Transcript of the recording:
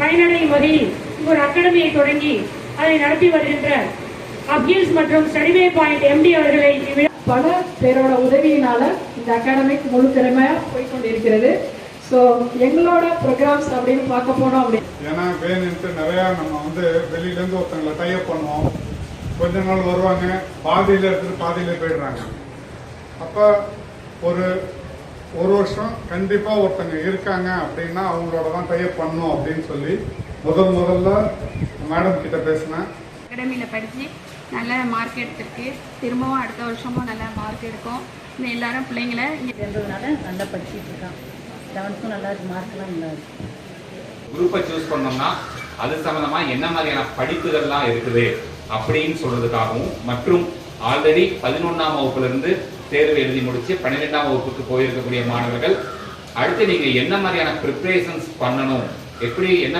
பயனடையும் வகையில் ஒரு அகாடமியை தொடங்கி அதை நடத்தி வருகின்ற அப்கில்ஸ் மற்றும் ஸ்டடிவே பாயிண்ட் எம்டி அவர்களை பல பேரோட உதவியினால இந்த அகாடமிக் முழு திறமையா போய் கொண்டிருக்கிறது ஸோ எங்களோட ப்ரோக்ராம்ஸ் அப்படின்னு பார்க்க போனோம் அப்படி ஏன்னா வேணுன்ட்டு நிறையா நம்ம வந்து வெளியிலேருந்து ஒருத்தங்களை டைப் பண்ணுவோம். கொஞ்ச நாள் வருவாங்க பாதியில் எடுத்துட்டு பாதியிலே போயிடுறாங்க. அப்போ ஒரு ஒரு வருஷம் கண்டிப்பாக ஒருத்தங்க இருக்காங்க அப்படின்னா அவங்களோட தான் டைப் பண்ணணும் அப்படின்னு சொல்லி முதல் முதல்ல மேடம் கிட்ட பேசினேன். அகாடமியில் படித்து நல்ல மார்க் எடுத்திருக்கு. திரும்பவும் அடுத்த வருஷமும் நல்ல மார்க் எடுக்கும். இன்னும் எல்லாரும் பிள்ளைங்கள இங்கே இருந்ததுனால நல்லா படிச்சுட்டு இருக்கான். லெவன்த்துக்கும் நல்லா இருக்கு. மார்க்லாம் நல்லா இருக்கு. குரூப்பை சூஸ் பண்ணோம்னா அது சம்பந்தமா என்ன மாதிரியான படிப்புகள்லாம் இருக்குது அப்படின்னு சொல்றதுக்காகவும் மற்றும் ஆல்ரெடி பதினொன்றாம் வகுப்புல இருந்து தேர்வு எழுதி முடிச்சு பன்னிரெண்டாம் வகுப்புக்கு போயிருக்கக்கூடிய மாணவர்கள் அடுத்து நீங்க என்ன மாதிரியான ப்ரிப்ரேஷன்ஸ் பண்ணணும்? எப்படி என்ன